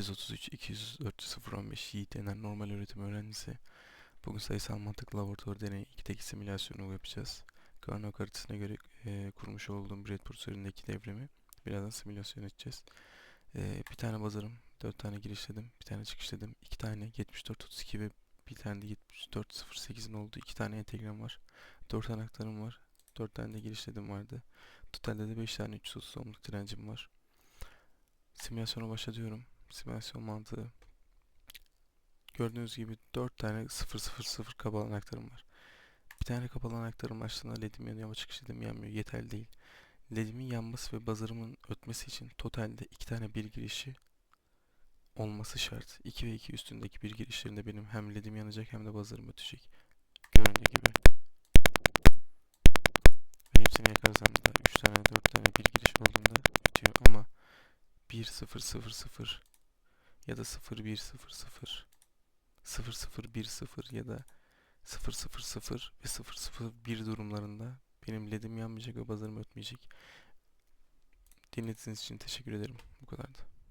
233 204 015 Yiğit Yener normal öğretim öğrencisi. Bugün sayısal mantık laboratuvar deneyi 2'deki simülasyonu yapacağız. Karnaval haritasına göre e, kurmuş olduğum breadboard üzerindeki devremi birazdan simülasyon edeceğiz. E, bir tane buzzer'ım, 4 tane girişledim, bir tane çıkışladım, 2 tane 7432 ve bir tane de 7408'in olduğu 2 tane entegram var. 4 anahtarım var. 4 tane de girişledim vardı. Totalde de 5 tane 330 ohmluk direncim var. Simülasyona başlatıyorum. Simülasyon mantığı. Gördüğünüz gibi 4 tane 000 kapalı anahtarım var. Bir tane kapalı anahtarım açtığında ledim yanıyor ama çıkış ledim yanmıyor. Yeterli değil. Ledimin yanması ve buzzer'ımın ötmesi için totalde 2 tane bir girişi olması şart. 2 ve 2 üstündeki bir girişlerinde benim hem ledim yanacak hem de buzzer'ım ötecek. Göründüğü gibi. Ve hepsini yakarsam da 3 tane 4 tane bir giriş olduğunda bitiyor ama 1 0 0 0 ya da 0 1 0 0 0 0 1 0 ya da 0 0 0 ve 0 0 1 durumlarında benim ledim yanmayacak ve buzzer'ım ötmeyecek. Dinlediğiniz için teşekkür ederim. Bu kadardı.